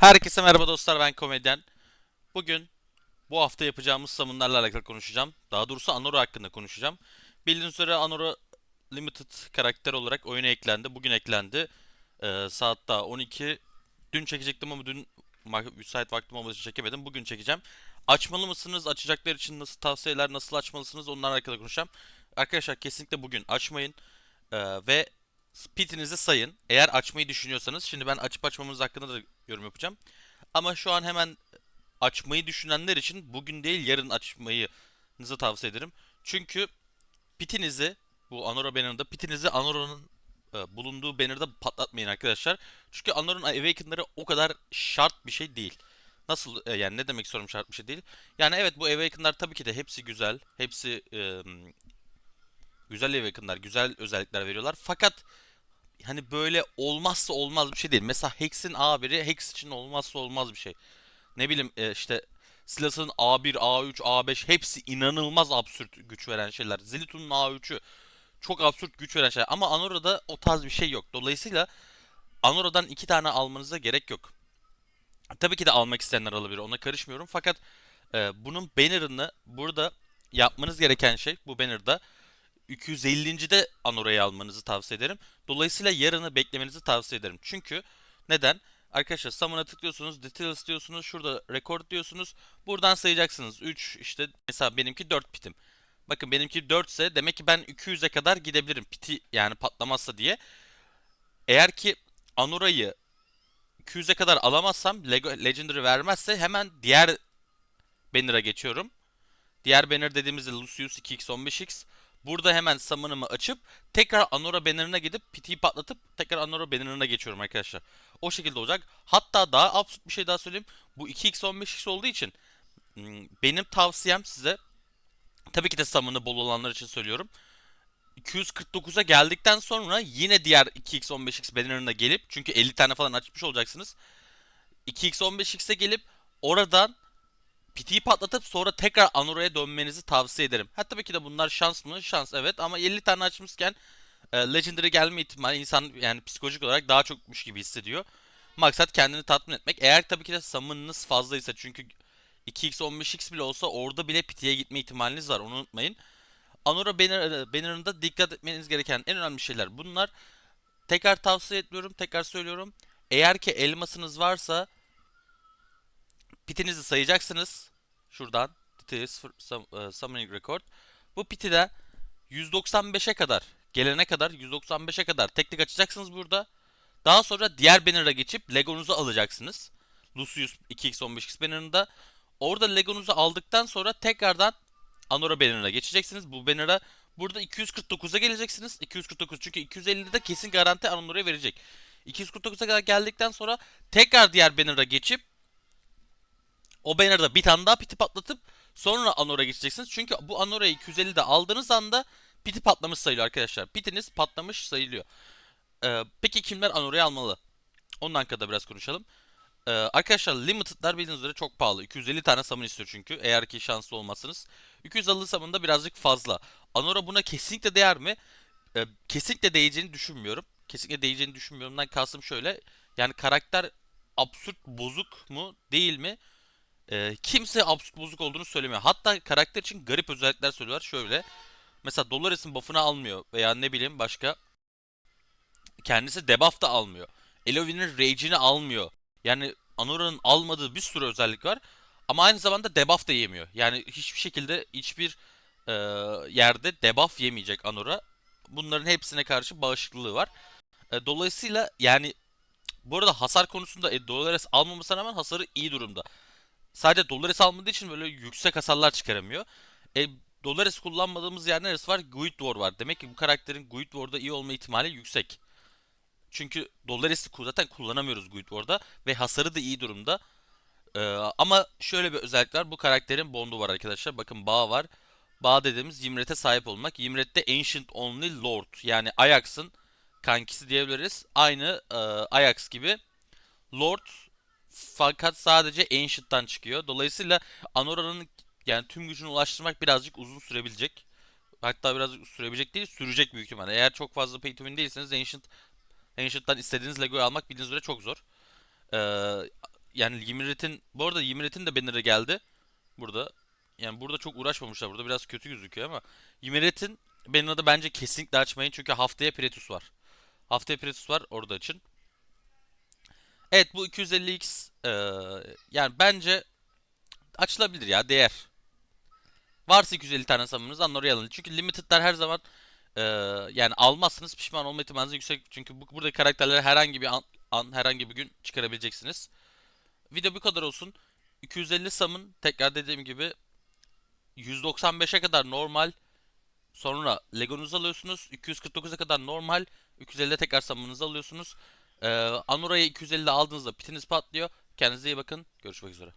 Herkese merhaba dostlar ben komedyen. Bugün bu hafta yapacağımız summonlarla alakalı konuşacağım. Daha doğrusu Anora hakkında konuşacağım. Bildiğiniz üzere Anora Limited karakter olarak oyuna eklendi. Bugün eklendi. Ee, saat daha 12. Dün çekecektim ama dün müsait vaktim olmadığı için çekemedim. Bugün çekeceğim. Açmalı mısınız? Açacaklar için nasıl tavsiyeler, nasıl açmalısınız? Onlarla alakalı konuşacağım. Arkadaşlar kesinlikle bugün açmayın. Ee, ve pitinizi sayın. Eğer açmayı düşünüyorsanız, şimdi ben açıp açmamız hakkında da yorum yapacağım. Ama şu an hemen açmayı düşünenler için bugün değil yarın açmayı nızı tavsiye ederim. Çünkü pitinizi bu Anora banner'ında pitinizi Anora'nın e, bulunduğu banner'da patlatmayın arkadaşlar. Çünkü Anora'nın Awaken'ları o kadar şart bir şey değil. Nasıl e, yani ne demek istiyorum şart bir şey değil. Yani evet bu Awaken'lar tabii ki de hepsi güzel. Hepsi e, güzel Awaken'lar, güzel özellikler veriyorlar. Fakat hani böyle olmazsa olmaz bir şey değil. Mesela Hex'in A1'i Hex için olmazsa olmaz bir şey. Ne bileyim e, işte Silas'ın A1, A3, A5 hepsi inanılmaz absürt güç veren şeyler. Zilliton'un A3'ü çok absürt güç veren şeyler. Ama Anora'da o tarz bir şey yok. Dolayısıyla Anora'dan iki tane almanıza gerek yok. Tabii ki de almak isteyenler alabilir. Ona karışmıyorum. Fakat e, bunun banner'ını burada yapmanız gereken şey bu banner'da 250. de Anora'yı almanızı tavsiye ederim. Dolayısıyla yarını beklemenizi tavsiye ederim. Çünkü neden? Arkadaşlar Summon'a tıklıyorsunuz, Details diyorsunuz, şurada Record diyorsunuz. Buradan sayacaksınız. 3 işte mesela benimki 4 pitim. Bakın benimki 4 ise demek ki ben 200'e kadar gidebilirim piti yani patlamazsa diye. Eğer ki Anora'yı 200'e kadar alamazsam Lego Legendary vermezse hemen diğer banner'a geçiyorum. Diğer banner dediğimizde Lucius 2x15x. Burada hemen summon'ımı açıp tekrar Anora banner'ına gidip pitiyi patlatıp tekrar Anora banner'ına geçiyorum arkadaşlar. O şekilde olacak. Hatta daha absürt bir şey daha söyleyeyim. Bu 2x15x olduğu için hmm, benim tavsiyem size tabii ki de summon'ı bol olanlar için söylüyorum. 249'a geldikten sonra yine diğer 2x15x banner'ına gelip çünkü 50 tane falan açmış olacaksınız. 2x15x'e gelip oradan Piti'yi patlatıp sonra tekrar Anora'ya dönmenizi tavsiye ederim. Ha tabii ki de bunlar şans mı? Şans evet ama 50 tane açmışken e, Legendary gelme ihtimali insan yani psikolojik olarak daha çokmuş gibi hissediyor. Maksat kendini tatmin etmek. Eğer tabii ki de summon'ınız fazlaysa çünkü 2x 15x bile olsa orada bile Piti'ye gitme ihtimaliniz var onu unutmayın. Anora banner, banner'ında dikkat etmeniz gereken en önemli şeyler bunlar. Tekrar tavsiye etmiyorum, tekrar söylüyorum. Eğer ki elmasınız varsa pitinizi sayacaksınız. Şuradan sum- e, summoning record. Bu piti de 195'e kadar gelene kadar 195'e kadar tek tek açacaksınız burada. Daha sonra diğer banner'a geçip Lego'nuzu alacaksınız. Lucius 2x15x banner'ında. Orada Lego'nuzu aldıktan sonra tekrardan Anora banner'ına geçeceksiniz. Bu banner'a burada 249'a geleceksiniz. 249 çünkü 250'de kesin garanti Anora'ya verecek. 249'a kadar geldikten sonra tekrar diğer banner'a geçip o banner'da bir tane daha piti patlatıp sonra Anor'a geçeceksiniz. Çünkü bu Anora'yı 250'de aldığınız anda piti patlamış sayılıyor arkadaşlar. Pitiniz patlamış sayılıyor. Ee, peki kimler Anora'yı almalı? Ondan hakkında biraz konuşalım. Ee, arkadaşlar Limited'lar bildiğiniz üzere çok pahalı. 250 tane summon istiyor çünkü. Eğer ki şanslı olmazsınız. 250 summon da birazcık fazla. Anora buna kesinlikle değer mi? Ee, kesinlikle değeceğini düşünmüyorum. Kesinlikle değeceğini düşünmüyorumdan kastım şöyle. Yani karakter absürt bozuk mu değil mi? Ee, kimse absürt bozuk olduğunu söylemiyor. Hatta karakter için garip özellikler söylüyorlar. Şöyle. Mesela Dolores'in buff'ını almıyor. Veya ne bileyim başka. Kendisi debuff da almıyor. Elovin'in rage'ini almıyor. Yani Anora'nın almadığı bir sürü özellik var. Ama aynı zamanda debuff da yemiyor. Yani hiçbir şekilde hiçbir e, yerde debuff yemeyecek Anora. Bunların hepsine karşı bağışıklığı var. E, dolayısıyla yani bu arada hasar konusunda e, Dolores almamasına rağmen hasarı iyi durumda sadece Dolores almadığı için böyle yüksek hasarlar çıkaramıyor. E, Dolores kullanmadığımız yer neresi var? Guild War var. Demek ki bu karakterin Guild War'da iyi olma ihtimali yüksek. Çünkü Dolores'i zaten kullanamıyoruz Guild War'da ve hasarı da iyi durumda. E, ama şöyle bir özellik var. Bu karakterin bondu var arkadaşlar. Bakın bağ var. Bağ dediğimiz Ymret'e sahip olmak. Ymret'te Ancient Only Lord yani Ajax'ın kankisi diyebiliriz. Aynı e, Ajax gibi Lord fakat sadece Ancient'tan çıkıyor. Dolayısıyla Anora'nın yani tüm gücünü ulaştırmak birazcık uzun sürebilecek. Hatta birazcık sürebilecek değil, sürecek büyük ihtimalle. Eğer çok fazla pay to win değilseniz Ancient, Ancient'tan istediğiniz Lego'yu almak bildiğiniz üzere çok zor. Ee, yani Yimirit'in bu arada Yimirit'in de banner'ı geldi. Burada. Yani burada çok uğraşmamışlar. Burada biraz kötü gözüküyor ama Yimirit'in banner'ı da bence kesinlikle açmayın çünkü haftaya Pretus var. Haftaya Pretus var orada için. Evet bu 250x eee, yani bence açılabilir ya değer. Varsa 250 tane alın oraya alın. Çünkü limited'lar her zaman eee, yani almazsınız pişman olma ihtimaliniz yüksek. Çünkü bu, burada karakterleri herhangi bir an, an herhangi bir gün çıkarabileceksiniz. Video bu kadar olsun. 250 summon tekrar dediğim gibi 195'e kadar normal. Sonra Lego'nuzu alıyorsunuz. 249'a kadar normal. 250'de tekrar summon'ınızı alıyorsunuz. Ee, Anora'ya 250'de aldığınızda pitiniz patlıyor. Kendinize iyi bakın. Görüşmek üzere.